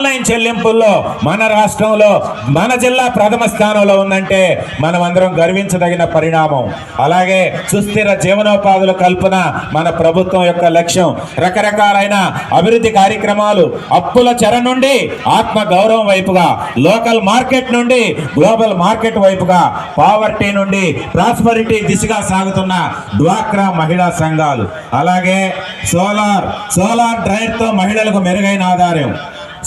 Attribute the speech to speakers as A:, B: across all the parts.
A: Online చెల్లింపుల్లో మన రాష్ట్రంలో మన జిల్లా ప్రథమ స్థానంలో ఉందంటే మనం అందరం గర్వించదగిన పరిణామం. అలాగే సుస్థిర జీవనోపాధుల కల్పన మన ప్రభుత్వం యొక్క లక్ష్యం. రకరకాలైన అభివృద్ధి కార్యక్రమాలు అప్పుల చెర నుండి ఆత్మ గౌరవం వైపుగా లోకల్ మార్కెట్ నుండి గ్లోబల్ మార్కెట్ వైపుగా పావర్టీ నుండి ప్రాస్పరిటీ దిశగా సాగుతున్న డ్వాక్రా మహిళా సంఘాలు. అలాగే సోలార్ సోలార్ డ్రైవ్తో మహిళలకు మెరుగైన ఆధారం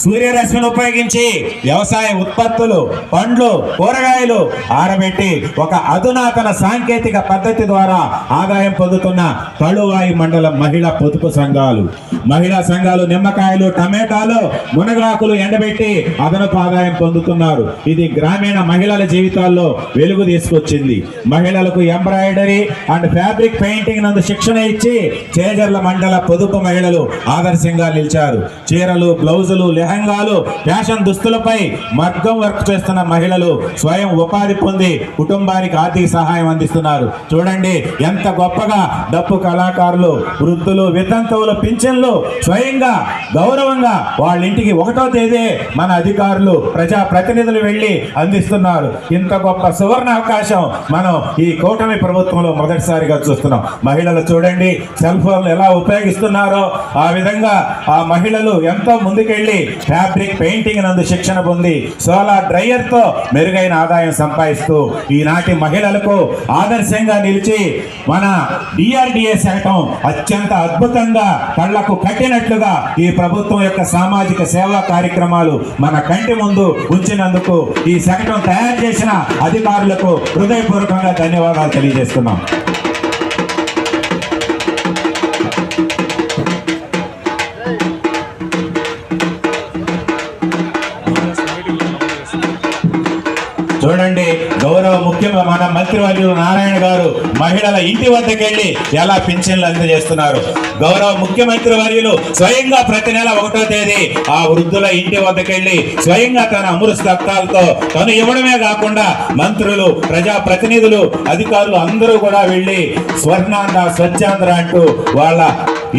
A: సూర్యరశ్మిని ఉపయోగించి వ్యవసాయ ఉత్పత్తులు పండ్లు కూరగాయలు ఆరబెట్టి ఒక అధునాతన సాంకేతిక పద్ధతి ద్వారా ఆదాయం పొందుతున్న కళువాయి మండలం మహిళా పొదుపు సంఘాలు. మహిళా సంఘాలు నిమ్మకాయలు టమాటాలు మునగాకులు ఎండబెట్టి అదనపు ఆదాయం పొందుతున్నారు. ఇది గ్రామీణ మహిళల జీవితాల్లో వెలుగు తీసుకొచ్చింది. మహిళలకు ఎంబ్రాయిడరీ అండ్ ఫ్యాబ్రిక్ పెయింటింగ్ నందు శిక్షణ ఇచ్చి చేజర్ల మండల పొదుపు మహిళలు ఆదర్శంగా నిలిచారు. చీరలు బ్లౌజులు లెహంగాలు ఫ్యాషన్ దుస్తులపై మగ్గం వర్క్ చేస్తున్న మహిళలు స్వయం ఉపాధి పొంది కుటుంబానికి ఆర్థిక సహాయం అందిస్తున్నారు. చూడండి ఎంత గొప్పగా డప్పు కళాకారులు వృద్ధులు వితంతువులు పింఛన్లు స్వయంగా గౌరవంగా వాళ్ళ ఇంటికి ఒకటో తేదీ మన అధికారులు ప్రజా ప్రతినిధులు వెళ్ళి అందిస్తున్నారు. ఇంత గొప్ప సువర్ణ అవకాశం మనం ఈ కూటమి ప్రభుత్వంలో మొదటిసారిగా చూస్తున్నాం. మహిళలు చూడండి సెల్ ఫోన్లు ఎలా ఉపయోగిస్తున్నారో ఆ విధంగా ఆ మహిళలు ఎంతో ముందుకెళ్ళి ఫ్యాబ్రిక్ పెయింటింగ్ నందు శిక్షణ పొంది సోలార్ డ్రైయర్తో మెరుగైన ఆదాయం సంపాదిస్తూ ఈనాటి మహిళలకు ఆదర్శంగా నిలిచి మన డిఆర్డిఏ శాఖం అత్యంత అద్భుతంగా కళ్ళకు కట్టినట్లుగా ఈ ప్రభుత్వం యొక్క సామాజిక సేవా కార్యక్రమాలు మన కంటి ముందు ఉంచినందుకు ఈ శకటం తయారు చేసిన అధికారులకు హృదయపూర్వకంగా ధన్యవాదాలు తెలియజేస్తున్నాం. ముఖ్యంగా మన మంత్రివర్యులు నారాయణ గారు మహిళల ఇంటి వద్దకు వెళ్ళి ఎలా పింఛన్లు అందజేస్తున్నారు? గౌరవ ముఖ్యమంత్రి వర్యులు స్వయంగా ప్రతి నెల ఒకటో తేదీ ఆ వృద్ధుల ఇంటి వద్దకు వెళ్ళి స్వయంగా తన అమృత స్తప్తాలతో తను ఇవ్వడమే కాకుండా మంత్రులు ప్రజా ప్రతినిధులు అధికారులు అందరూ కూడా వెళ్ళి స్వర్ణాంధ్ర స్వచ్ఛాంధ్ర అంటూ వాళ్ళ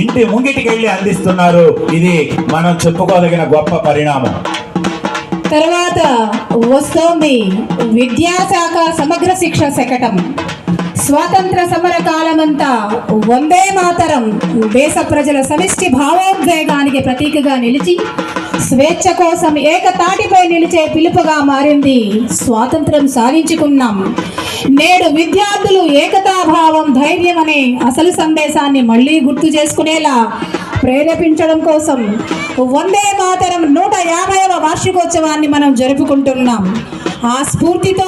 A: ఇంటి ముంగిటికి వెళ్ళి అందిస్తున్నారు. ఇది మనం చెప్పుకోదగిన గొప్ప పరిణామం.
B: తర్వాత వస్తోంది విద్యాశాఖ సమగ్ర శిక్ష శకటం. స్వాతంత్ర సమర కాలమంతా వందే మాతరం. దేశ ప్రజల సమిష్టి భావోద్వేగానికి ప్రతీకగా నిలిచి స్వేచ్ఛ కోసం ఏకతాటిపై నిలిచే పిలుపుగా మారింది. స్వాతంత్రం సాధించుకున్నాం. నేడు విద్యార్థులు ఏకతాభావం ధైర్యం అనే అసలు సందేశాన్ని మళ్ళీ గుర్తు చేసుకునేలా ప్రేరేపించడం కోసం వందే మాతరం నూట యాభైవ వార్షికోత్సవాన్ని మనం జరుపుకుంటున్నాం. ఆ స్ఫూర్తితో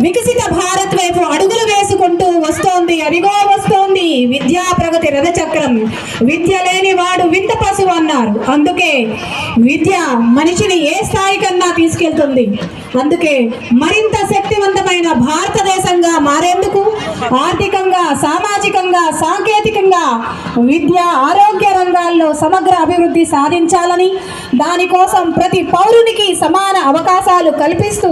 B: వికసిత భారత్ వైపు అడుగులు వేసుకుంటూ వస్తోంది. అదిగో వస్తోంది విద్యా ప్రగతి రథచక్రం. విద్య లేని వాడు వింత పశువు అన్నారు. అందుకే విద్య మనిషిని ఏ స్థాయి కన్నా తీసుకెళ్తుంది? అందుకే మరింత శక్తివంతమైన భారతదేశంగా మారేందుకు ఆర్థికంగా సామాజికంగా సాంకేతికంగా విద్య ఆరోగ్య రంగాల్లో సమగ్ర అభివృద్ధి సాధించాలని దానికోసం ప్రతి పౌరునికి సమాన అవకాశాలు కల్పిస్తూ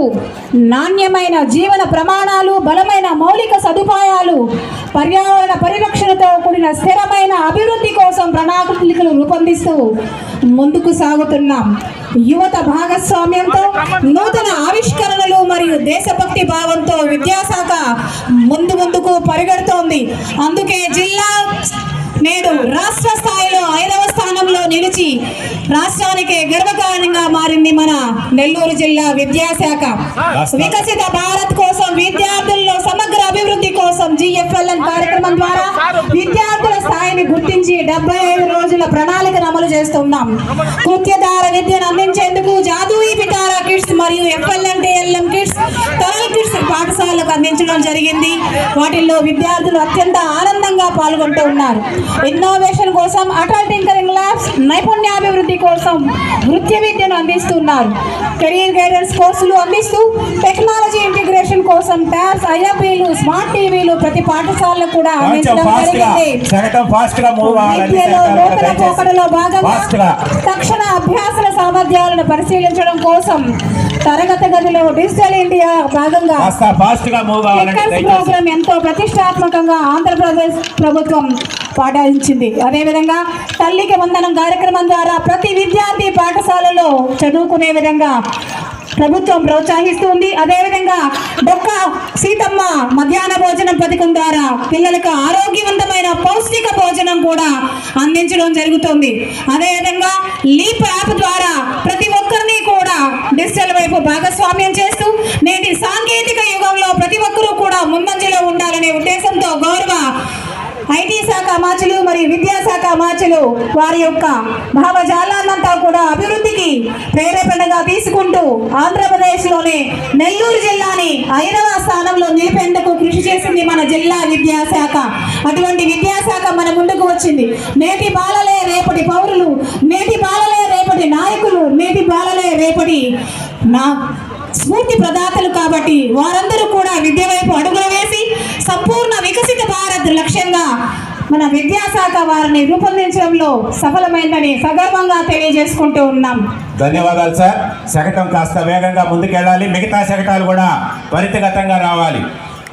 B: నాణ్యమైన జీవన ప్రమాణాలు బలమైన మౌలిక సదుపాయాలు పర్యావరణ పరిరక్షణతో కూడిన స్థిరమైన అభివృద్ధి కోసం ప్రణాళికలు రూపొందిస్తూ ముందుకు సాగుతున్నాం యువత భాగస్వామ్యంతో నూతన ఆవిష్కరణలు మరియు దేశభక్తి భావంతో విద్యాశాఖ ముందు ముందుకు పరిగెడుతోంది. అందుకే జిల్లా నేడు రాష్ట్ర స్థాయిలో ఐదవ స్థానంలో నిలిచి రాష్ట్రానికి గర్వకారణంగా మారింది మన నెల్లూరు జిల్లా విద్యాశాఖ. వికసిత భారత్ కోసం విద్యార్థుల్లో సమగ్ర అభివృద్ధి కోసం జిఎఫ్ఎల్ఎన్ కార్యక్రమం ద్వారా విద్యార్థుల స్థాయిని గుర్తించి డెబ్బై ఐదు రోజుల ప్రణాళికను అమలు చేస్తున్నాం కృత్యధార విద్యను అందించేందుకు జాదూయి పిటారా కిడ్స్ మరియు ఎఫ్ఎల్ఎన్ టిఎల్ఎం కిడ్స్ తరల్ కిడ్స్ పాఠశాలకు అందించడం జరిగింది. వాటిల్లో విద్యార్థులు అత్యంత ఆనందంగా పాల్గొంటూ ఉన్నారు. ఇన్నోవేషన్ కోసం అటల్ టింకరింగ్ ల్యాబ్స్ నైపుణ్యాభివృద్ధి కోసం నృత్య విద్యను అందిస్తున్నారు. కెరీర్ గైడెన్స్ కోర్సులు అందిస్తూ టెక్నాలజీ ఇంటిగ్రేషన్ కోసం ట్యాబ్స్ ఐఎఫ్ఈలు స్మార్ట్ టీవీలు ప్రతి పాఠశాలకు కూడా అందించడం భాగంగా తక్షణ అభ్యాసన సామర్థ్యాలను పరిశీలించడం కోసం తరగతి గదిలో డిజిటల్ ఇండియా భాగంగా ప్రోగ్రాం ఎంతో ప్రతిష్టాత్మకంగా ఆంధ్రప్రదేశ్ ప్రభుత్వం పాటించింది అదేవిధంగా తల్లికి వందనం కార్యక్రమం ద్వారా ప్రతి విద్యార్థి పాఠశాలలో చదువుకునే విధంగా ప్రభుత్వం ప్రోత్సహిస్తుంది. అదేవిధంగా డొక్క సీతమ్మ మధ్యాహ్న భోజనం పథకం ద్వారా పిల్లలకు ఆరోగ్యవంతమైన పౌష్టిక భోజనం కూడా అందించడం జరుగుతుంది. అదేవిధంగా లీప్ యాప్ ద్వారా ప్రతి ఒక్కరిని కూడా డిజిటల్ వైపు భాగస్వామ్యం చేస్తూ నేటి సాంకేతిక యుగంలో ప్రతి ఒక్కరూ కూడా ముందంజలో ఉండాలనే ఉద్దేశంతో గౌరవ ఐటీ శాఖ అమాచులు మరియు విద్యాశాఖ అమాచులు వారి యొక్క భావజాలాన్నంతా కూడా అభివృద్ధికి ప్రేరేపణగా తీసుకుంటూ ఆంధ్రప్రదేశ్లోనే నెల్లూరు జిల్లాని ఐదవ స్థానంలో నిలిపేందుకు కృషి చేసింది మన జిల్లా విద్యాశాఖ అటువంటి విద్యాశాఖ మన ముందుకు వచ్చింది. నేటి బాలలే రేపటి పౌరులు నేటి బాలలే రేపటి నాయకులు నేటి బాలలే రేపటి నా స్ఫూర్తి ప్రదాతలు కాబట్టి వారందరూ కూడా విద్య వైపు అడుగులు వేసి సంపూర్ణ వికసిత భారత్ లక్ష్యంగా మన విద్యాశాఖ వారిని రూపొందించడంలో సఫలమైందని సగర్వంగా తెలియజేసుకుంటూ ఉన్నాం.
A: ధన్యవాదాలు సార్. శకటం కాస్త వేగంగా ముందుకెళ్ళాలి. మిగతా శకటాలు కూడా త్వరితగతంగా రావాలి.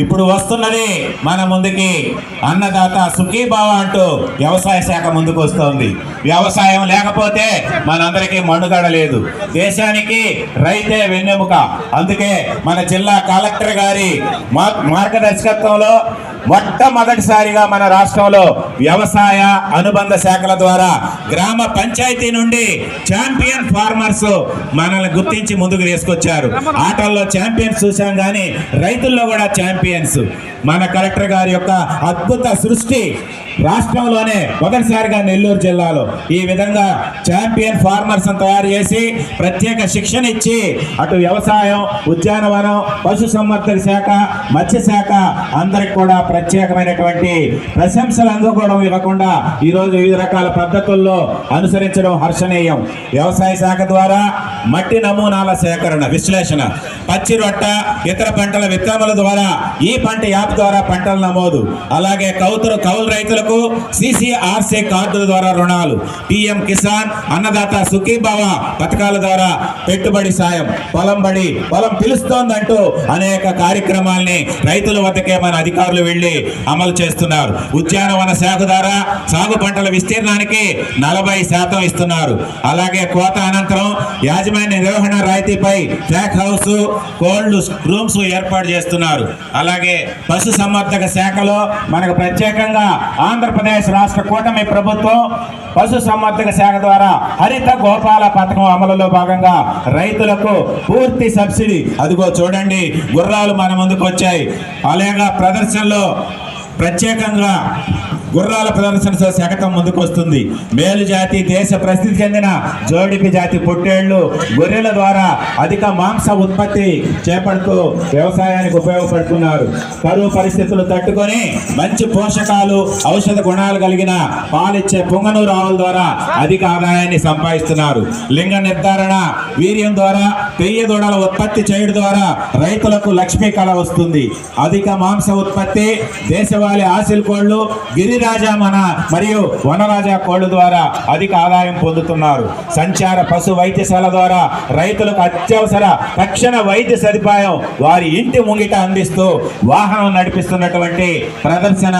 A: ఇప్పుడు వస్తున్నది మన ముందుకి అన్నదాత సుఖీభావ అంటూ వ్యవసాయ శాఖ ముందుకు వస్తోంది. వ్యవసాయం లేకపోతే మనందరికీ మనుగడ లేదు. దేశానికి రైతే వెన్నెముక. అందుకే మన జిల్లా కలెక్టర్ గారి మా- మార్గదర్శకత్వంలో మొట్టమొదటిసారిగా మన రాష్ట్రంలో వ్యవసాయ అనుబంధ శాఖల ద్వారా గ్రామ పంచాయతీ నుండి ఛాంపియన్ ఫార్మర్స్ మనల్ని గుర్తించి ముందుకు తీసుకొచ్చారు. ఆటల్లో ఛాంపియన్స్ చూసాం కానీ రైతుల్లో కూడా ఛాంపియన్స్. మన కలెక్టర్ గారి యొక్క అద్భుత సృష్టి రాష్ట్రంలోనే మొదటిసారిగా నెల్లూరు జిల్లాలో. ఈ విధంగా ఛాంపియన్ ఫార్మర్స్ తయారు చేసి ప్రత్యేక శిక్షణ ఇచ్చి అటు వ్యవసాయం ఉద్యానవనం పశు సంవర్ధక శాఖ మత్స్య శాఖ అందరికి కూడా ప్రత్యేకమైనటువంటి ప్రశంసలు తీసుకోవడం ఇవ్వకుండా ఈరోజు వివిధ రకాల పద్ధతుల్లో అనుసరించడం హర్షణీయం. వ్యవసాయ శాఖ ద్వారా మట్టి నమూనాల సేకరణ విశ్లేషణ పచ్చి రొట్ట ఇతర పంటల విత్తనముల ద్వారా ఈ పంట యాప్ ద్వారా పంటల నమోదు. అలాగే కౌతులు కౌలు రైతులకు సిసిఆర్సీ కార్డుల ద్వారా రుణాలు. పిఎం కిసాన్ అన్నదాత సుఖీభావ పథకాల ద్వారా పెట్టుబడి సాయం పొలం బడి పొలం పిలుస్తోందంటూ అనేక కార్యక్రమాల్ని రైతుల వద్దకే మన అధికారులు వెళ్ళి అమలు చేస్తున్నారు. ఉద్యానవన శాఖ ద్వారా సాగు పంటల విస్తీర్ణానికి నలభై శాతం ఇస్తున్నారు. అలాగే కోత అనంతరం యాజమాన్య నిర్వహణ రాయితీపై ఫ్లాక్ హౌస్ కోల్డ్ రూమ్స్ ఏర్పాటు చేస్తున్నారు. అలాగే పశు సంవర్ధక శాఖలో మనకు ప్రత్యేకంగా ఆంధ్రప్రదేశ్ రాష్ట్ర కూటమి ప్రభుత్వం పశు సంవర్ధక శాఖ ద్వారా హరిత గోపాల పథకం అమలులో భాగంగా రైతులకు పూర్తి సబ్సిడీ. అదిగో చూడండి గుర్రాలు మన ముందుకు వచ్చాయి. అలాగే ప్రదర్శనలో ప్రత్యేకంగా గుర్రాల ప్రదర్శనతో శకటం ముందుకు వస్తుంది మేలు జాతి దేశ ప్రసిద్ధి చెందిన జోడిపి జాతి పొట్టేళ్ళు గొర్రెల ద్వారా అధిక మాంస ఉత్పత్తి చేపడుతూ వ్యవసాయానికి ఉపయోగపడుతున్నారు. కరువు పరిస్థితులు తట్టుకొని మంచి పోషకాలు ఔషధ గుణాలు కలిగిన పాలిచ్చే పొంగనూరు ఆవుల ద్వారా అధిక ఆదాయాన్ని సంపాదిస్తున్నారు. లింగ నిర్ధారణ వీర్యం ద్వారా పెయ్య దూడల ఉత్పత్తి చేయడం ద్వారా రైతులకు లక్ష్మీ కళ వస్తుంది. అధిక మాంస ఉత్పత్తి దేశ దేశవాళీ ఆసిల్ కోళ్ళు గిరిరాజా మన మరియు వనరాజా కోళ్ళ ద్వారా అధిక ఆదాయం పొందుతున్నారు. సంచార పశు వైద్యశాల ద్వారా రైతులకు అత్యవసర తక్షణ వైద్య సదుపాయం వారి ఇంటి ముంగిట అందిస్తూ వాహనం నడిపిస్తున్నటువంటి ప్రదర్శన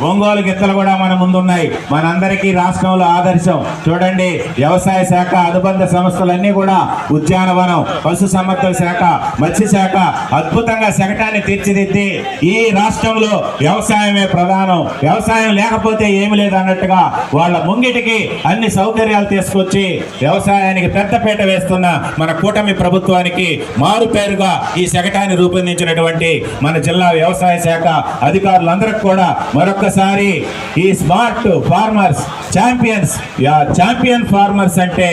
A: ఒంగోలు గిత్తలు కూడా మన ముందున్నాయి. మనందరికీ రాష్ట్రంలో ఆదర్శం. చూడండి వ్యవసాయ శాఖ అనుబంధ సంస్థలన్నీ కూడా ఉద్యానవనం పశు సంవర్ధక శాఖ మత్స్య శాఖ అద్భుతంగా శకటాన్ని తీర్చిదిద్ది. ఈ రాష్ట్రంలో వ్యవసాయమే ప్రధానం. వ్యవసాయం లేకపోతే ఏమి లేదు అన్నట్టుగా వాళ్ళ ముంగిటికి అన్ని సౌకర్యాలు తీసుకొచ్చి వ్యవసాయానికి పెద్దపేట వేస్తున్న మన కూటమి ప్రభుత్వానికి మారు పేరుగా ఈ శకటాన్ని రూపొందించినటువంటి మన జిల్లా వ్యవసాయ శాఖ అధికారులందరికీ కూడా మరొక మరొక్కసారి ఈ smart farmers champions champion farmers అంటే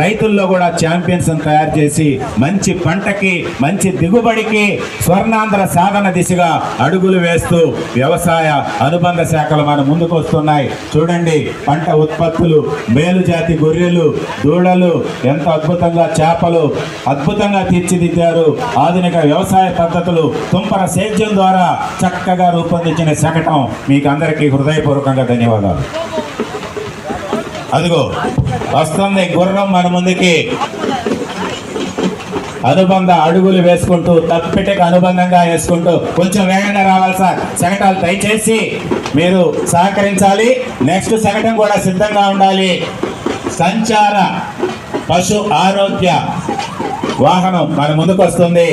A: రైతుల్లో కూడా ఛాంపియన్స్ తయారు చేసి మంచి పంటకి మంచి దిగుబడికి స్వర్ణాంధ్ర సాధన దిశగా అడుగులు వేస్తూ వ్యవసాయ అనుబంధ శాఖలు మన ముందుకు వస్తున్నాయి. చూడండి పంట ఉత్పత్తులు మేలు జాతి గొర్రెలు దూడలు ఎంత అద్భుతంగా చేపలు అద్భుతంగా తీర్చిదిద్దారు. ఆధునిక వ్యవసాయ పద్ధతులు తుంపర సేద్యం ద్వారా చక్కగా రూపొందించిన శకటం మీకు అందరికీ హృదయపూర్వకంగా ధన్యవాదాలు. అదిగో వస్తుంది గుర్రం మన ముందుకి. అనుబంధ అడుగులు వేసుకుంటూ తప్పిటకు అనుబంధంగా వేసుకుంటూ కొంచెం వేగంగా రావాలి సార్. శకటాలు దయచేసి మీరు సహకరించాలి. నెక్స్ట్ శకటం కూడా సిద్ధంగా ఉండాలి. సంచార పశు ఆరోగ్య. వాహనం మన ముందుకు వస్తుంది.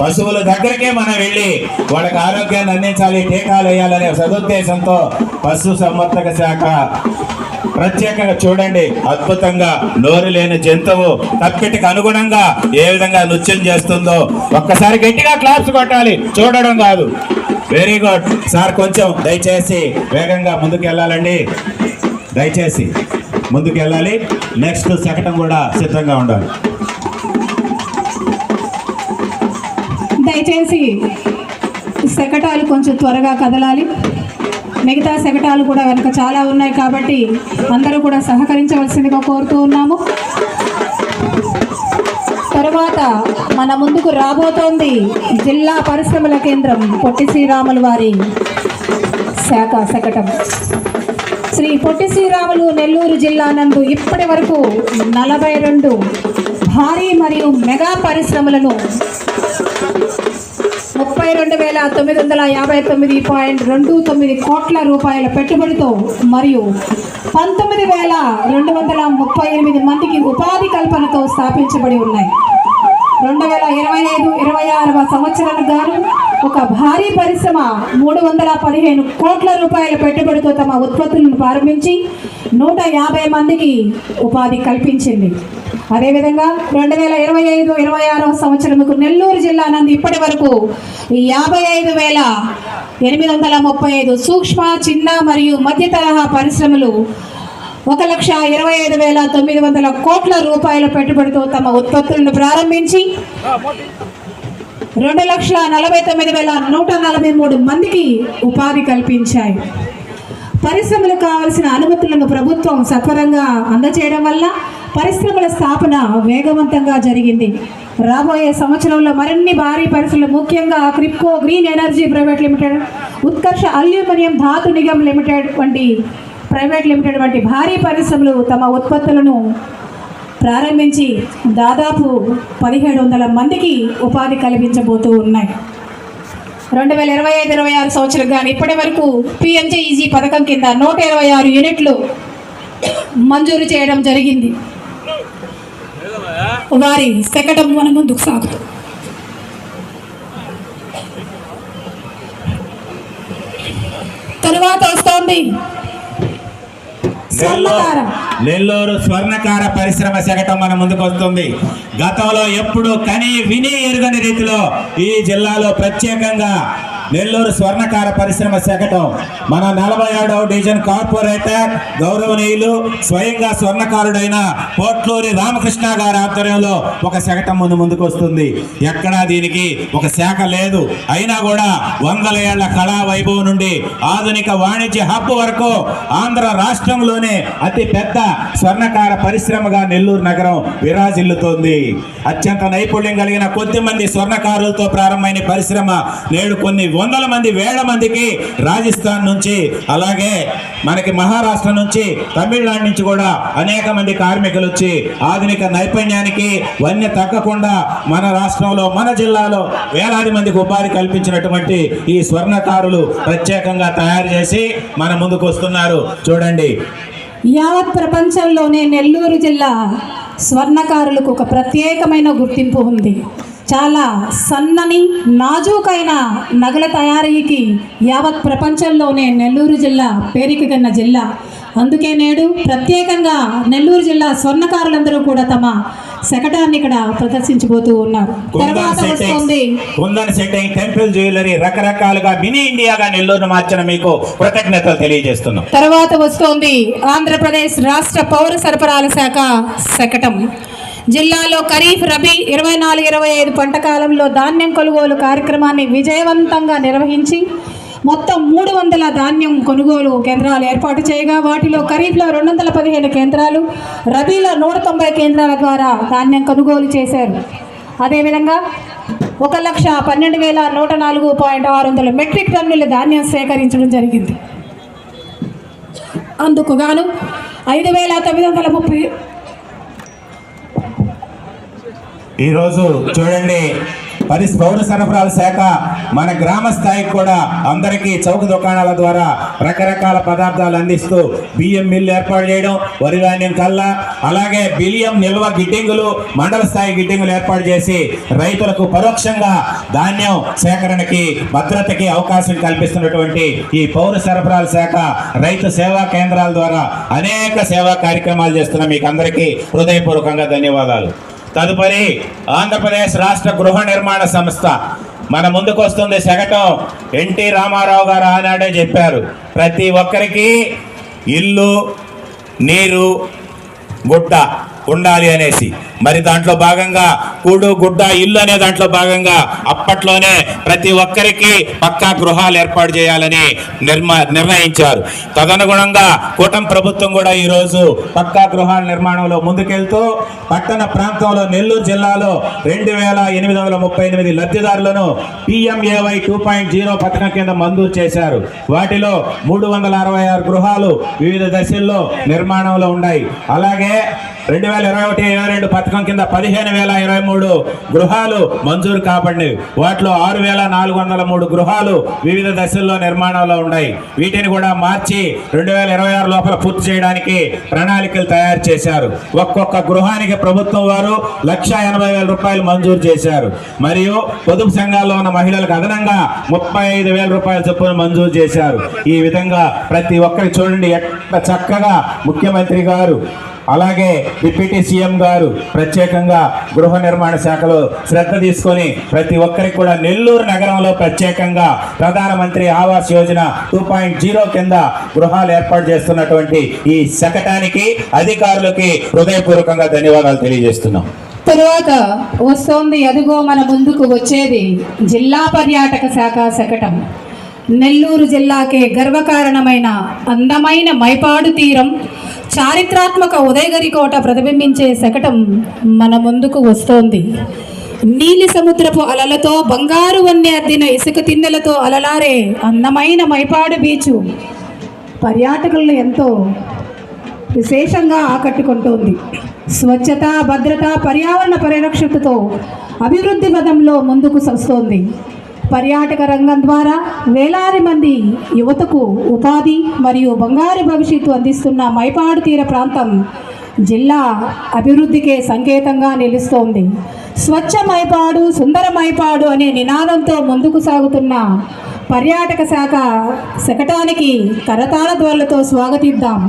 A: పశువుల దగ్గరకే మనం వెళ్ళి వాళ్ళకి ఆరోగ్యాన్ని అందించాలి టీకాలు వేయాలనే సదుద్దేశంతో పశు సంవర్ధక శాఖ ప్రత్యేకంగా చూడండి. అద్భుతంగా నోరు లేని జంతువు తప్పిటికి అనుగుణంగా ఏ విధంగా నృత్యం చేస్తుందో ఒక్కసారి గట్టిగా క్లాప్స్ కొట్టాలి. చూడడం కాదు. వెరీ గుడ్ సార్ కొంచెం దయచేసి వేగంగా ముందుకు వెళ్ళాలండి దయచేసి ముందుకు వెళ్ళాలి నెక్స్ట్ శకటం కూడా సిద్ధంగా ఉండాలి.
B: దయచేసి శకటాలు కొంచెం త్వరగా కదలాలి. మిగతా శకటాలు కూడా వెనక చాలా ఉన్నాయి కాబట్టి అందరూ కూడా సహకరించవలసిందిగా కోరుతూ ఉన్నాము. తరువాత మన ముందుకు రాబోతోంది జిల్లా పరిశ్రమల కేంద్రం పొట్టి శ్రీరాములు వారి శాఖ శకటం శ్రీ పొట్టి శ్రీరాములు నెల్లూరు జిల్లా నందు ఇప్పటి వరకు నలభై రెండు భారీ మరియు మెగా పరిశ్రమలను ముప్పై రెండు వేల తొమ్మిది వందల యాభై తొమ్మిది పాయింట్ రెండు తొమ్మిది కోట్ల రూపాయల పెట్టుబడితో మరియు పంతొమ్మిది వేల రెండు వందల ముప్పై ఎనిమిది మందికి ఉపాధి కల్పనతో స్థాపించబడి ఉన్నాయి. రెండు వేల ఇరవై ఐదు ఇరవై ఆరవ సంవత్సరానికి గాను ఒక భారీ పరిశ్రమ మూడు వందల పదిహేను కోట్ల రూపాయల పెట్టుబడితో తమ ఉత్పత్తులను ప్రారంభించి నూట యాభై మందికి ఉపాధి కల్పించింది. అదేవిధంగా రెండు వేల ఇరవై ఐదు ఇరవై ఆరవ సంవత్సరంకు నెల్లూరు జిల్లా నందు ఇప్పటి వరకు యాభై ఐదు వేల ఎనిమిది వందల ముప్పై ఐదు సూక్ష్మ చిన్న మరియు మధ్య తరహా పరిశ్రమలు ఒక లక్ష ఇరవై ఐదు వేల తొమ్మిది వందల కోట్ల రూపాయల పెట్టుబడితో తమ ఉత్పత్తులను ప్రారంభించి రెండు లక్షల నలభై తొమ్మిది వేల నూట నలభై మూడు మందికి ఉపాధి కల్పించాయి. పరిశ్రమలకు కావలసిన అనుమతులను ప్రభుత్వం సత్వరంగా అందజేయడం వల్ల పరిశ్రమల స్థాపన వేగవంతంగా జరిగింది. రాబోయే సంవత్సరంలో మరిన్ని భారీ పరిశ్రమలు ముఖ్యంగా KRIBHCO green energy private limited Utkarsha aluminium Dhatu Nigam limited వంటి ప్రైవేట్ లిమిటెడ్ వంటి భారీ పరిశ్రమలు తమ ఉత్పత్తులను ప్రారంభించి దాదాపు పదిహేడు వందల మందికి ఉపాధి కల్పించబోతూ ఉన్నాయి. రెండు వేల ఇరవై ఐదు ఇరవై ఆరు సంవత్సరం కానీ ఇప్పటి వరకు పిఎంజేఈజీ పథకం కింద నూట ఇరవై ఆరు యూనిట్లు మంజూరు చేయడం జరిగింది. వారి శకటం మన ముందుకు సాగుతుంది తరువాత వస్తోంది
A: నెల్లూరు స్వర్ణకార. పరిశ్రమ శకటం మన ముందుకు వస్తుంది. గతంలో ఎప్పుడు కని విని ఎరుగని రీతిలో ఈ జిల్లాలో ప్రత్యేకంగా నెల్లూరు స్వర్ణకార పరిశ్రమ శకటం. మన నలభై ఏడవ డివిజన్ కార్పొరేటర్ గౌరవనీయులు స్వయంగా స్వర్ణకారుడైన పోట్లూరి రామకృష్ణ గారి ఆధ్వర్యంలో ఒక శకటం ముందు ముందుకు వస్తుంది ఎక్కడా దీనికి ఒక శాఖ లేదు. అయినా కూడా వందల ఏళ్ళ కళా వైభవం నుండి ఆధునిక వాణిజ్య హబ్ వరకు ఆంధ్ర రాష్ట్రంలోనే అతి పెద్ద స్వర్ణకార పరిశ్రమగా నెల్లూరు నగరం విరాజిల్లుతోంది. అత్యంత నైపుణ్యం కలిగిన కొద్ది మంది స్వర్ణకారులతో ప్రారంభమైన పరిశ్రమ నేడు కొన్ని వందల మంది వేల మందికి రాజస్థాన్ నుంచి అలాగే మనకి మహారాష్ట్ర నుంచి తమిళనాడు నుంచి కూడా అనేక మంది కార్మికులు వచ్చి ఆధునిక నైపుణ్యానికి వన్య తగ్గకుండా మన రాష్ట్రంలో మన జిల్లాలో వేలాది మందికి ఉపాధి కల్పించినటువంటి ఈ స్వర్ణకారులు ప్రత్యేకంగా తయారు చేసి మన ముందుకు వస్తున్నారు. చూడండి.
B: యావత్ ప్రపంచంలోనే నెల్లూరు జిల్లా స్వర్ణకారులకు ఒక ప్రత్యేకమైన గుర్తింపు ఉంది. చాలా సన్నని నాజూకైన నగల తయారీకి యావత్ ప్రపంచంలోనే నెల్లూరు జిల్లా పేరుకెగిన జిల్లా. అందుకే నేడు ప్రత్యేకంగా నెల్లూరు జిల్లా స్వర్ణకారులందరూ కూడా తమ శకటాన్ని ఇక్కడ ప్రదర్శించబోతూ ఉన్నారు. తర్వాత వస్తుంది.
A: Setting kundan setting temple jewellery రకరకాలుగా మినీ ఇండియాగా నెల్లూరు మార్చిన మీకు కృతజ్ఞతలు తెలియజేస్తున్నాం.
B: తర్వాత వస్తోంది ఆంధ్రప్రదేశ్ రాష్ట్ర పౌర సరఫరాల శాఖ శకటం. జిల్లాలో ఖరీఫ్ రబీ ఇరవై నాలుగు ఇరవై ఐదు పంట కాలంలో ధాన్యం కొనుగోలు కార్యక్రమాన్ని విజయవంతంగా నిర్వహించి మొత్తం మూడు వందల ధాన్యం కొనుగోలు కేంద్రాలు ఏర్పాటు చేయగా వాటిలో ఖరీఫ్లో రెండు వందల పదిహేను కేంద్రాలు రబీలో నూట తొంభై కేంద్రాల ద్వారా ధాన్యం కొనుగోలు చేశారు. అదేవిధంగా ఒక లక్ష పన్నెండు వేల నూట నాలుగు పాయింట్ ఆరు వందల మెట్రిక్ టన్నుల ధాన్యం సేకరించడం జరిగింది. అందుకు గాను ఐదు వేల తొమ్మిది వందల ముప్పై
A: ఈరోజు చూడండి పరి పౌర సరఫరాల శాఖ మన గ్రామ స్థాయికి కూడా అందరికీ చౌక దుకాణాల ద్వారా రకరకాల పదార్థాలు అందిస్తూ బియ్యం మిల్లు ఏర్పాటు చేయడం వరి ధాన్యం కల్లా అలాగే బిలియం నిల్వ గిడ్డింగులు మండల స్థాయి గిడ్డింగులు ఏర్పాటు చేసి రైతులకు పరోక్షంగా ధాన్యం సేకరణకి భద్రతకి అవకాశం కల్పిస్తున్నటువంటి ఈ పౌర సరఫరాల శాఖ రైతు సేవా కేంద్రాల ద్వారా అనేక సేవా కార్యక్రమాలు చేస్తున్న మీకు అందరికీ హృదయపూర్వకంగా ధన్యవాదాలు. తదుపరి ఆంధ్రప్రదేశ్ రాష్ట్ర గృహ నిర్మాణ సంస్థ. మన ముందుకు వస్తుంది శకటం ఎన్టీ రామారావు గారు ఆనాడే చెప్పారు. ప్రతి ఒక్కరికి ఇల్లు నీరు గుడ్డ ఉండాలి అనేసి. మరి దాంట్లో భాగంగా కూడు గుడ్డ ఇల్లు అనే దాంట్లో భాగంగా అప్పట్లోనే ప్రతి ఒక్కరికి పక్కా గృహాలు ఏర్పాటు చేయాలని నిర్మ నిర్ణయించారు. తదనుగుణంగా కూటమి ప్రభుత్వం కూడా ఈరోజు పక్కా గృహాల నిర్మాణంలో ముందుకెళ్తూ పట్టణ ప్రాంతంలో నెల్లూరు జిల్లాలో రెండు వేల ఎనిమిది వందల ముప్పై ఎనిమిది లబ్ధిదారులను పిఎంఏవై టూ పాయింట్ జీరో పథకం కింద మంజూరు చేశారు. వాటిలో మూడు వందల అరవై ఆరు గృహాలు వివిధ దశల్లో నిర్మాణంలో ఉన్నాయి. అలాగే రెండు వేల ఇరవై ఒకటి ఇరవై రెండు పథకం కింద పదిహేను వేల ఇరవై మూడు గృహాలు మంజూరు కాబడినవి. వాటిలో ఆరు వేల నాలుగు వందల మూడు గృహాలు వివిధ దశల్లో నిర్మాణంలో ఉన్నాయి. వీటిని కూడా మార్చి రెండు వేల ఇరవై ఆరు లోపల పూర్తి చేయడానికి ప్రణాళికలు తయారు చేశారు. ఒక్కొక్క గృహానికి ప్రభుత్వం వారు లక్ష ఎనభై వేల రూపాయలు మంజూరు చేశారు. మరియు పొదుపు సంఘాల్లో ఉన్న మహిళలకు అదనంగా ముప్పై ఐదు వేల రూపాయల చొప్పున మంజూరు చేశారు. ఈ విధంగా ప్రతి ఒక్కరి చూడండి ఎంత చక్కగా ముఖ్యమంత్రి గారు అలాగే డిప్యూటీ సీఎం గారు ప్రత్యేకంగా గృహ నిర్మాణ శాఖలో శ్రద్ధ తీసుకొని ప్రతి ఒక్కరికి కూడా నెల్లూరు నగరంలో ప్రత్యేకంగా Pradhan Mantri Awas Yojana two point zero కింద గృహాలు ఏర్పాటు చేస్తున్నటువంటి ఈ శకటానికి అధికారులకి హృదయపూర్వకంగా ధన్యవాదాలు తెలియజేస్తున్నాం.
B: తరువాత వస్తోంది అదిగో మన ముందుకు వచ్చేది జిల్లా పర్యాటక శాఖ శకటం. నెల్లూరు జిల్లాకే గర్వకారణమైన అందమైన మైపాడు తీరం చారిత్రాత్మక ఉదయగిరి కోట ప్రతిబింబించే శకటం మన ముందుకు వస్తోంది. నీలి సముద్రపు అలలతో బంగారు వన్నె అద్దిన ఇసుక తిన్నెలతో అలలారే అందమైన మైపాడు బీచు పర్యాటకులను ఎంతో విశేషంగా ఆకట్టుకుంటోంది. స్వచ్ఛత భద్రత పర్యావరణ పరిరక్షణతో అభివృద్ధి పదంలో ముందుకు వస్తోంది పర్యాటక రంగం ద్వారా వేలాది మంది యువతకు ఉపాధి మరియు బంగారు భవిష్యత్తు అందిస్తున్న మైపాడు తీర ప్రాంతం జిల్లా అభివృద్ధికే సంకేతంగా నిలుస్తోంది. స్వచ్ఛ మైపాడు అనే నినాదంతో ముందుకు సాగుతున్న పర్యాటక శాఖ శకటానికి కరతాళ ధ్వలతో స్వాగతిద్దాం.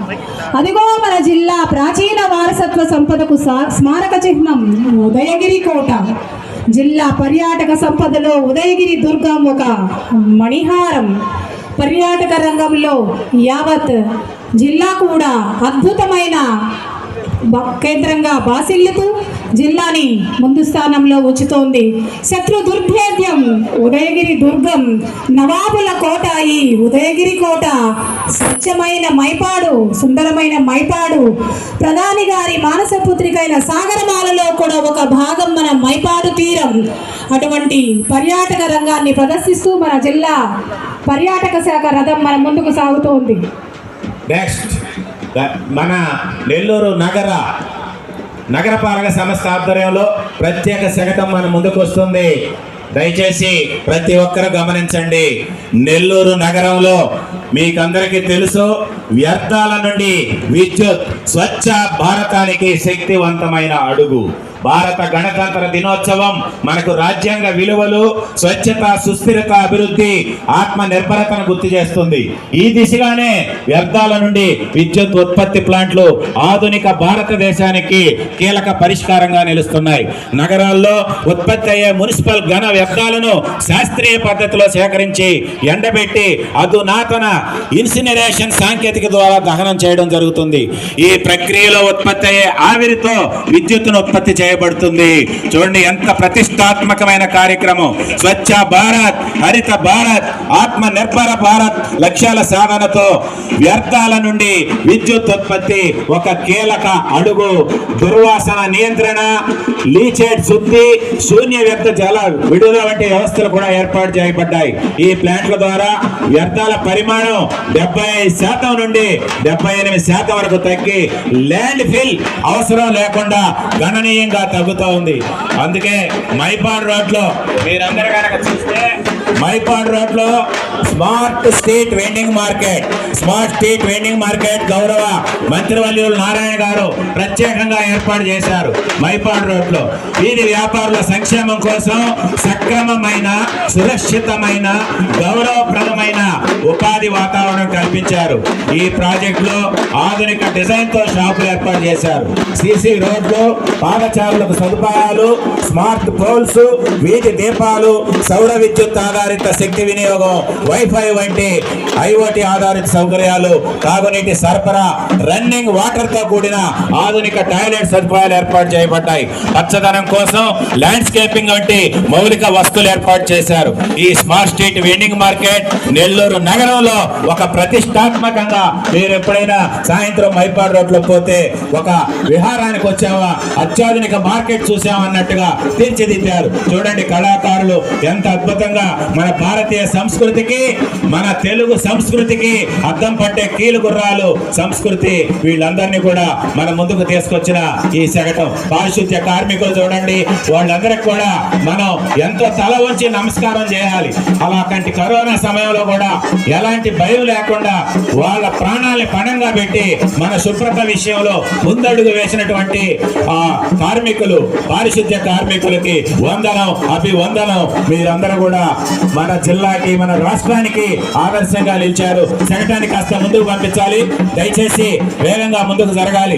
B: అదిగో మన జిల్లా ప్రాచీన వారసత్వ సంపదకు స్మారక చిహ్నం ఉదయగిరి కోట. జిల్లా పర్యాటక సంపదలో ఉదయగిరి దుర్గం ఒక మణిహారం. పర్యాటక రంగంలో యావత్ జిల్లా కూడా అద్భుతమైన కేంద్రంగా బాసిల్లుతూ జిల్లాని ముందు స్థానంలో ఉంచుతోంది. శత్రు దుర్భేద్యం ఉదయగిరి దుర్గం నవాబుల కోట ఈ ఉదయగిరి కోట. స్వచ్ఛమైన మైపాడు సుందరమైన మైపాడు. ప్రధాని గారి మానస పుత్రికైన సాగరమాలలో కూడా ఒక భాగం మన మైపాడు తీరం. అటువంటి పర్యాటక రంగాన్ని ప్రదర్శిస్తూ మన జిల్లా పర్యాటక శాఖ రథం మన ముందుకు సాగుతోంది.
A: నెక్స్ట్ మన నెల్లూరు నగర నగరపాలక సంస్థ ఆధ్వర్యంలో ప్రత్యేక శకటం మన ముందుకు వస్తుంది. దయచేసి ప్రతి ఒక్కరు గమనించండి. నెల్లూరు నగరంలో మీకందరికీ తెలుసు వ్యర్థాల నుండి విద్యుత్ స్వచ్ఛ భారతానికి శక్తివంతమైన అడుగు. భారత గణతంత్ర దినోత్సవం మనకు రాజ్యాంగ విలువలు స్వచ్ఛత సుస్థిరత అభివృద్ధి ఆత్మ నిర్భరతను గుర్తు చేస్తుంది. ఈ దిశగానే వ్యర్థాల నుండి విద్యుత్ ఉత్పత్తి ప్లాంట్లు ఆధునిక భారతదేశానికి కీలక పరిష్కారంగా నిలుస్తున్నాయి. నగరాల్లో ఉత్పత్తి అయ్యే మున్సిపల్ ఘన వ్యర్థాలను శాస్త్రీయ పద్ధతిలో సేకరించి ఎండబెట్టి అధునాతన ఇన్సినరేషన్ సాంకేతిక ద్వారా దహనం చేయడం జరుగుతుంది. ఈ ప్రక్రియలో ఉత్పత్తి అయ్యే ఆవిరితో విద్యుత్తును ఉత్పత్తి చేయబడుతుంది. చూడండి ఎంత ప్రతిష్టాత్మకమైన కార్యక్రమం. స్వచ్ఛ భారత్ హరిత భారత్ ఆత్మ నిర్భర భారత్ లక్ష్యాల సాధనతో వ్యర్థాల నుండి విద్యుత్ ఉత్పత్తి ఒక కీలక అడుగు. దుర్వాసన నియంత్రణ లీచేట్ శుద్ధి శూన్య వ్యర్థ జల విడుదల వంటి వ్యవస్థలు కూడా ఏర్పాటు చేయబడ్డాయి. ఈ ప్లాంట్ల ద్వారా వ్యర్థాల పరిమాణం డెబ్బై శాతం నుండి డెబ్బై ఎనిమిది శాతం వరకు తగ్గి ల్యాండ్ ఫిల్ అవసరం లేకుండా గణనీయంగా కూడా తగ్గుతూ ఉంది. అందుకే మైపాడ్ రోడ్లో మీరందరూ కనుక చూస్తే మైపాడ్ రోడ్లో smart street vending market smart street vending market గౌరవ మంత్రివర్యులు నారాయణ గారు ప్రత్యేకంగా ఏర్పాటు చేశారు మైపాడ్ రోడ్లో. వీరి వ్యాపారుల సంక్షేమం కోసం సక్రమమైన సురక్షితమైన గౌరవప్రదమైన ఉపాధి వాతావరణం కల్పించారు. ఈ ప్రాజెక్టులో ఆధునిక డిజైన్తో షాపులు ఏర్పాటు చేశారు. సిసి రోడ్లు పాదచారులకు సదుపాయాలు స్మార్ట్ పోల్స్ వీధి దీపాలు సౌర విద్యుత్ ఆధారిత శక్తి వినియోగం వైఫై వంటి ఐఓటీ ఆధారిత సౌకర్యాలు తాగునీటి సరఫరా రన్నింగ్ వాటర్తో కూడిన ఆధునిక టాయిలెట్ సదుపాయాలు ఏర్పాటు చేయబడ్డాయి. పచ్చదనం కోసం ల్యాండ్స్కేపింగ్ వంటి మౌలిక వస్తువులు ఏర్పాటు చేశారు. ఈ smart street vending market Nellore నగరంలో ఒక ప్రతిష్టాత్మకంగా మీరు ఎప్పుడైనా సాయంత్రం మైపాడు రోడ్లో పోతే ఒక విహారానికి వచ్చావా? అత్యాధునిక మార్కెట్ చూసామన్నట్టుగా తీర్చిదిద్దారు. చూడండి కళాకారులు ఎంత అద్భుతంగా మన భారతీయ సంస్కృతికి మన తెలుగు సంస్కృతికి అద్దం పట్టే కీలు గుర్రాలు సంస్కృతి వీళ్ళందరినీ కూడా మన ముందుకు తీసుకొచ్చిన ఈ శకటం. పారిశుద్ధ్య కార్మికులు చూడండి వాళ్ళందరికి కూడా మనం ఎంతో తల వంచి నమస్కారం చేయాలి. అలాంటి కరోనా సమయంలో కూడా ఎలాంటి భయం లేకుండా వాళ్ళ ప్రాణాలని పణంగా పెట్టి మన శుభ్రత విషయంలో ముందడుగు వేసినటువంటి ఆ కార్మికులు పారిశుద్ధ్య కార్మికులకి వందనం అభివందనం. మీరందరూ కూడా మన జిల్లాకి మన రాష్ట్రానికి ఆదర్శంగా నిలిచారు. శకటాన్ని కాస్త ముందుకు పంపించాలి. దయచేసి వేగంగా ముందుకు జరగాలి.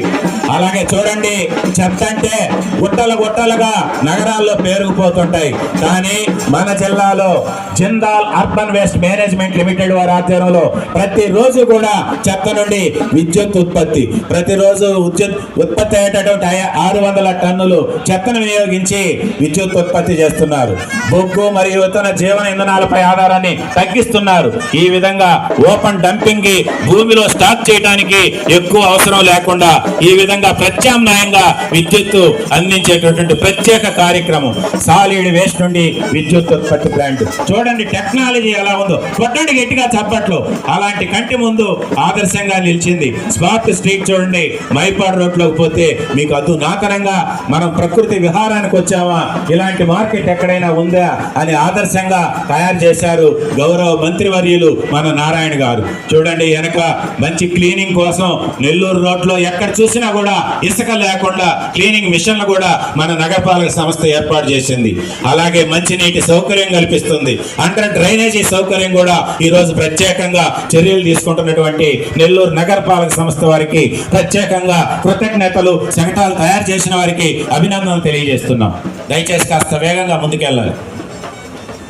A: అలాగే చూడండి చెత్త అంటే గుట్టలు గుట్టలుగా నగరాల్లో పేరుకుపోతుంటాయి. కానీ మన జిల్లాలో Jindal urban waste management limited వారి ఆధ్వర్యంలో ప్రతిరోజు కూడా చెత్త నుండి విద్యుత్ ఉత్పత్తి ప్రతిరోజు విద్యుత్ ఉత్పత్తి అయ్యేటటువంటి ఆరు వందల టన్నులు చెత్తను వినియోగించి విద్యుత్ ఉత్పత్తి చేస్తున్నారు. బొగ్గు మరియు ఇతర జీవన ఇంధనాలపై ఆధారాన్ని తగ్గిస్తున్నారు. ఈ విధంగా ఓపెన్ డంపింగ్కి భూమిలో స్టాక్ చేయడానికి ఎక్కువ అవసరం లేకుండా ఈ విధంగా ప్రత్యామ్నాయంగా విద్యుత్ అందించేటటువంటి ప్రత్యేక కార్యక్రమం. సాలిడ్ వేస్ట్ నుండి విద్యుత్ ఉత్పత్తి ప్లాంట్. చూడండి టెక్నాలజీ ఎలా ఉందో. కొట్టండి గట్టిగా చప్పట్లు. అలాంటి కంటి ముందు ఆదర్శంగా నిలిచింది. స్మార్ట్ స్ట్రీట్ చూడండి. మైపాడ్ రోడ్లోకి పోతే మీకు అదునాకరంగా మనం ప్రకృతి విహారానికి వచ్చామా? ఇలాంటి మార్కెట్ ఎక్కడైనా ఉందా అని ఆదర్శంగా తయారు చేశారు గౌరవ మంత్రివర్యులు మన నారాయణ గారు. చూడండి వెనక మంచి క్లీనింగ్ కోసం నెల్లూరు రోడ్లో ఎక్కడ చూసినా కూడా ఇసుక లేకుండా క్లీనింగ్ మిషన్లు కూడా మన నగరపాలక సంస్థ ఏర్పాటు చేసింది. అలాగే మంచినీటి సౌకర్యం కల్పిస్తుంది. అండర్ డ్రైనేజీ సౌకర్యం కూడా ఈరోజు ప్రత్యేకంగా చర్యలు తీసుకుంటున్నటువంటి నెల్లూరు నగరపాలక సంస్థ వారికి ప్రత్యేకంగా కృతజ్ఞతలు శకటాలు తయారు చేసిన వారికి అభినందనలు తెలియజేస్తున్నాం. దయచేసి కాస్త వేగంగా ముందుకెళ్ళాలి.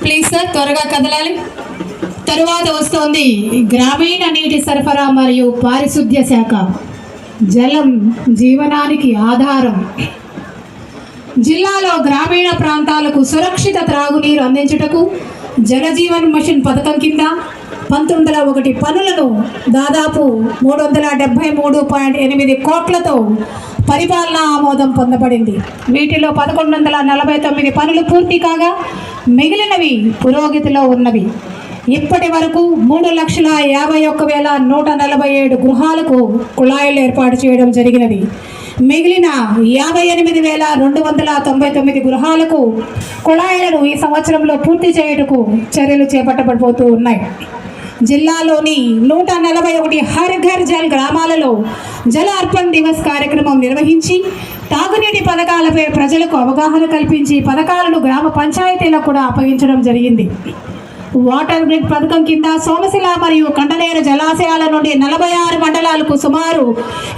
B: ప్లీజ్ సార్ త్వరగా కదలాలి. తరువాత వస్తోంది గ్రామీణ నీటి సరఫరా మరియు పారిశుద్ధ్య శాఖ. జలం జీవనానికి ఆధారం. జిల్లాలో గ్రామీణ ప్రాంతాలకు సురక్షిత త్రాగునీరు అందించుటకు జలజీవన్ మిషన్ పథకం కింద పంతొమ్మిది వందల ఒకటి పనులను దాదాపు మూడు వందల డెబ్బై మూడు పాయింట్ ఎనిమిది కోట్లతో పరిపాలనా ఆమోదం పొందబడింది. వీటిలో పదకొండు వందల నలభై తొమ్మిది పనులు పూర్తి కాగా మిగిలినవి పురోగతిలో ఉన్నవి. ఇప్పటి వరకు మూడు లక్షల యాభై ఒక్క వేల నూట నలభై ఏడు గృహాలకు కుళాయిలు ఏర్పాటు చేయడం జరిగినది. మిగిలిన యాభై ఎనిమిది వేల రెండు వందల తొంభై తొమ్మిది గృహాలకు కుళాయిలను ఈ సంవత్సరంలో పూర్తి చేయుటకు చర్యలు చేపట్టబడిపోతూ ఉన్నాయి. జిల్లాలోని నూట నలభై ఒకటి హర్ ఘర్ జల్ గ్రామాలలో జల అర్పణ్ దివస్ కార్యక్రమం నిర్వహించి తాగునీటి పథకాలపై ప్రజలకు అవగాహన కల్పించి పథకాలను గ్రామ పంచాయతీలకు కూడా అప్పగించడం జరిగింది. వాటర్ గ్రిడ్ పథకం కింద సోమశిల మరియు కండలేరు జలాశయాల నుండి నలభై ఆరు మండలాలకు సుమారు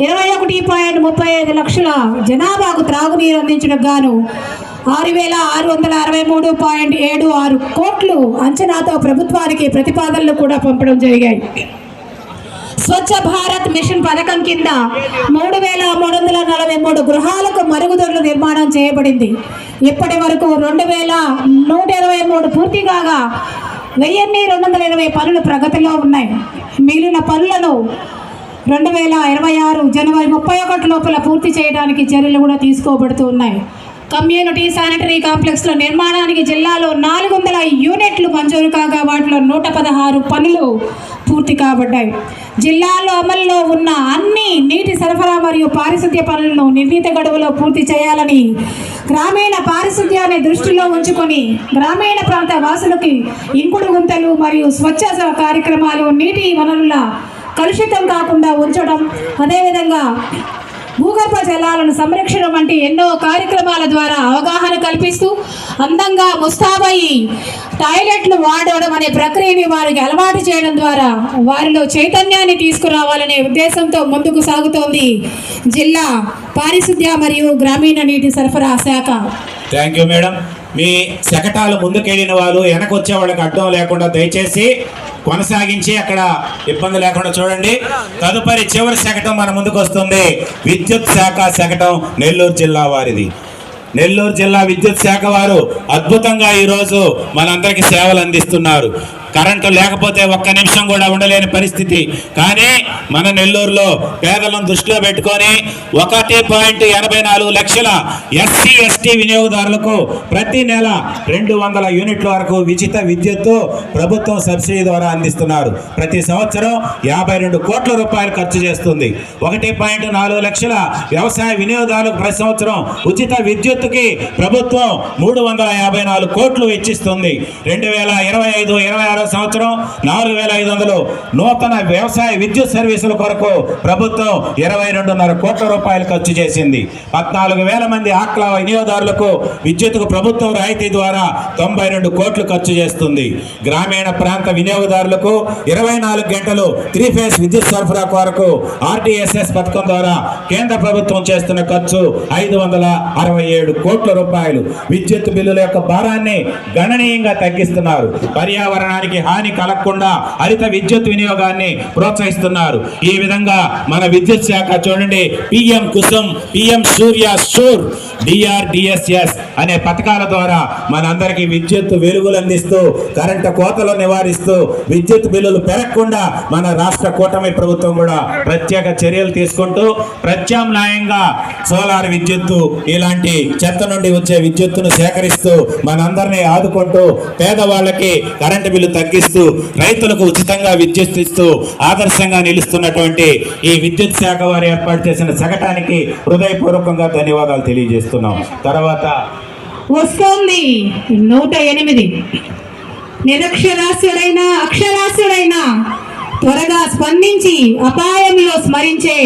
B: ఇరవై ఒకటి పాయింట్ ముప్పై ఐదు లక్షల జనాభాకు త్రాగునీరు అందించడం గాను ఆరు వేల ఆరు వందల అరవై మూడు పాయింట్ ఏడు ఆరు కోట్లు అంచనాతో ప్రభుత్వానికి ప్రతిపాదనలు కూడా పంపడం జరిగాయి. స్వచ్ఛ భారత్ మిషన్ పథకం కింద మూడు వేల మూడు వందల నలభై మూడు గృహాలకు మరుగుదొడ్లు నిర్మాణం చేయబడింది. ఇప్పటి వరకు రెండు వేల నూట ఇరవై మూడు పూర్తి కాగా వెయ్యిన్ని రెండు వందల ఇరవై పనులు ప్రగతిలో ఉన్నాయి. మిగిలిన పనులను రెండు వేల ఇరవై ఆరు జనవరి ముప్పై ఒకటి లోపల పూర్తి చేయడానికి చర్యలు కూడా తీసుకోబడుతూ ఉన్నాయి. కమ్యూనిటీ శానిటరీ కాంప్లెక్స్ల నిర్మాణానికి జిల్లాలో నాలుగు వందల యూనిట్లు మంజూరు కాగా వాటిలో నూట పదహారు పనులు పూర్తి కాబడ్డాయి. జిల్లాలో అమల్లో ఉన్న అన్ని నీటి సరఫరా మరియు పారిశుద్ధ్య పనులను నిర్ణీత గడువులో పూర్తి చేయాలని గ్రామీణ పారిశుద్ధ్యాన్ని దృష్టిలో ఉంచుకొని గ్రామీణ ప్రాంత వాసులకి ఇంకుడు గుంతలు మరియు స్వచ్ఛ కార్యక్రమాలు నీటి వనరుల కలుషితం కాకుండా ఉంచడం అదేవిధంగా భూగర్భ జలాలను సంరక్షణ వంటి ఎన్నో కార్యక్రమాల ద్వారా అవగాహన కల్పిస్తూ అందంగా ముస్తాబయి టాయిలెట్లు వాడడం అనే ప్రక్రియని వారికి అలవాటు చేయడం ద్వారా వారిలో చైతన్యాన్ని తీసుకురావాలనే ఉద్దేశంతో ముందుకు సాగుతోంది జిల్లా పారిశుద్ధ్య మరియు గ్రామీణ నీటి సరఫరా శాఖ.
A: థ్యాంక్ యూ మేడం మీ శకటాలు ముందుకెళ్ళిన వాళ్ళు వెనకొచ్చే వాళ్ళకి అడ్డం లేకుండా దయచేసి కొనసాగించి అక్కడ ఇబ్బంది లేకుండా చూడండి. తదుపరి చివరి శకటం మన ముందుకు వస్తుంది. విద్యుత్ శాఖ శకటం నెల్లూరు జిల్లా వారిది. నెల్లూరు జిల్లా విద్యుత్ శాఖ వారు అద్భుతంగా ఈరోజు మనందరికీ సేవలు అందిస్తున్నారు. కరెంటు లేకపోతే ఒక్క నిమిషం కూడా ఉండలేని పరిస్థితి. కానీ మన నెల్లూరులో పేదలను దృష్టిలో పెట్టుకొని ఒకటి పాయింట్ ఎనభై నాలుగు లక్షల ఎస్సీ ఎస్టీ వినియోగదారులకు ప్రతి నెల రెండు వందల యూనిట్ల వరకు ఉచిత విద్యుత్తు ప్రభుత్వం సబ్సిడీ ద్వారా అందిస్తున్నారు. ప్రతి సంవత్సరం యాభై రెండు కోట్ల రూపాయలు ఖర్చు చేస్తుంది. ఒకటి పాయింట్ నాలుగు లక్షల వ్యవసాయ వినియోగదారులకు ప్రతి సంవత్సరం ఉచిత విద్యుత్తుకి ప్రభుత్వం మూడు వందల యాభై నాలుగు కోట్లు వెచ్చిస్తుంది. రెండు వేల ఇరవై ఐదు ఇరవై ఆరు సంవత్సరం నాలుగు వేల ఐదు వందలు నూతన వ్యవసాయ విద్యుత్ సర్వీసుల కొరకు ప్రభుత్వం ఇరవై రెండున్నర కోట్ల రూపాయలు ఖర్చు చేసింది. పద్నాలుగు వేల మంది ఆక్ల వినియోగదారులకు విద్యుత్తుకు ప్రభుత్వం రాయితీ ద్వారా తొంభై రెండు కోట్లు ఖర్చు చేస్తుంది. గ్రామీణ ప్రాంత వినియోగదారులకు ఇరవై నాలుగు గంటలు త్రీ ఫేస్ విద్యుత్ సరఫరా కొరకు ఆర్టీఎస్ఎస్ పథకం ద్వారా కేంద్ర ప్రభుత్వం చేస్తున్న ఖర్చు ఐదు వందల అరవై ఏడు కోట్ల రూపాయలు. విద్యుత్ బిల్లుల యొక్క భారాన్ని గణనీయంగా తగ్గిస్తున్నారు. పర్యావరణానికి హాని కలగకుండా హరిత విద్యుత్ వినియోగాన్ని ప్రోత్సహిస్తున్నారు. ఈ విధంగా మన విద్యుత్ శాఖ చూడండి పిఎం కుసుమ్ పిఎం సూర్య సూర్ డిఆర్డిఎస్ఎస్ అనే పథకాల ద్వారా మనందరికీ విద్యుత్ వెలుగులు అందిస్తూ కరెంటు కోతలు నివారిస్తూ విద్యుత్ బిల్లులు పెరగకుండా మన రాష్ట్ర కూటమి ప్రభుత్వం కూడా ప్రత్యేక చర్యలు తీసుకుంటూ ప్రత్యామ్నాయంగా సోలార్ విద్యుత్తు ఇలాంటి చెత్త నుండి వచ్చే విద్యుత్తును సేకరిస్తూ మనందరినీ ఆదుకుంటూ పేదవాళ్ళకి కరెంటు బిల్లు తగ్గిస్తూ రైతులకు ఉచితంగా విద్యుత్ ఇస్తూ ఆదర్శంగా నిలుస్తున్నటువంటి ఈ విద్యుత్ శాఖ వారు ఏర్పాటు చేసిన సగటానికి హృదయపూర్వకంగా ధన్యవాదాలు తెలియజేస్తున్నాం. తర్వాత
B: వస్తోంది నూట ఎనిమిది. నిరక్షరాస్యుడైన అక్షరాస్యుడైన త్వరగా స్పందించి అపాయంలో స్మరించే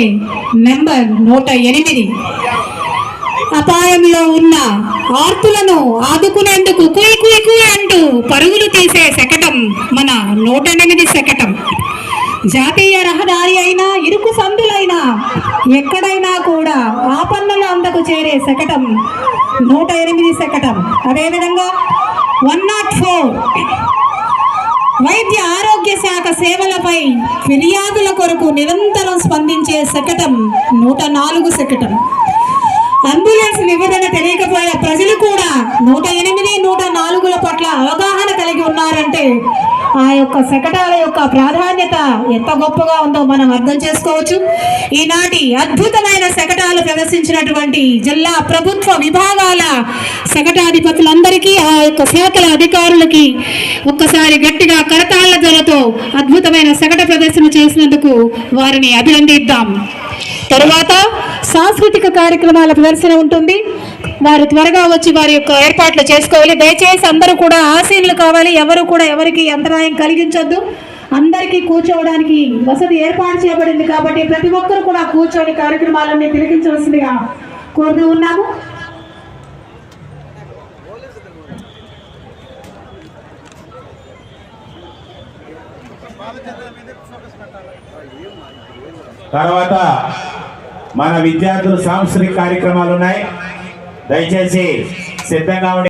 B: నెంబర్ నూట ఎనిమిది. అపాయంలో ఉన్న ఆర్తులను ఆదుకునేందుకు కుయ్ కుయ్ కుయ్ అంటూ పరుగులు తీసే శకటం మన నూట ఎనిమిది శకటం. జాతీయ రహదారి అయినా ఇరుకు సందులైనా ఎక్కడైనా కూడా ఆపన్నుల అందకు చేరే శకటం నూట ఎనిమిది శకటం. అదేవిధంగా వన్ నాట్ ఫోర్ వైద్య ఆరోగ్య శాఖ సేవలపై ఫిర్యాదుల కొరకు నిరంతరం స్పందించే శకటం నూట నాలుగు శకటం. అంబులెన్స్ నిబంధన తెలియకపోయే ప్రజలు కూడా నూట ఎనిమిది నూట నాలుగుల పట్ల అవగాహన కలిగి ఉన్నారంటే ఆ యొక్క శకటాల యొక్క ప్రాధాన్యత ఎంత గొప్పగా ఉందో మనం అర్థం చేసుకోవచ్చు. ఈనాటి అద్భుతమైన శకటాలు ప్రదర్శించినటువంటి జిల్లా ప్రభుత్వ విభాగాల శకటాధిపతులందరికీ ఆ యొక్క శాఖల అధికారులకి ఒక్కసారి గట్టిగా కరతాళ్ళ ధరతో అద్భుతమైన శకట ప్రదర్శన చేసినందుకు వారిని అభినందిద్దాం. తర్వాత సాంస్కృతిక కార్యక్రమాల ప్రదర్శన ఉంటుంది. వారు త్వరగా వచ్చి వారి యొక్క ఏర్పాట్లు చేసుకోవాలి. దయచేసి అందరూ కూడా ఆసీనులు కావాలి. ఎవరు కూడా ఎవరికి అంతరాయం కలిగించొద్దు. అందరికీ కూర్చోవడానికి వసతి ఏర్పాటు చేయబడింది కాబట్టి ప్రతి ఒక్కరు కూడా కూర్చొని కార్యక్రమాలన్నీ తిలకించవలసిందిగా కోరుతూ ఉన్నాము.
A: తర్వాత మన విద్యార్థులు సాంస్కృతిక కార్యక్రమాలు ఉన్నాయి. దయచేసి సిద్ధంగా ఉండి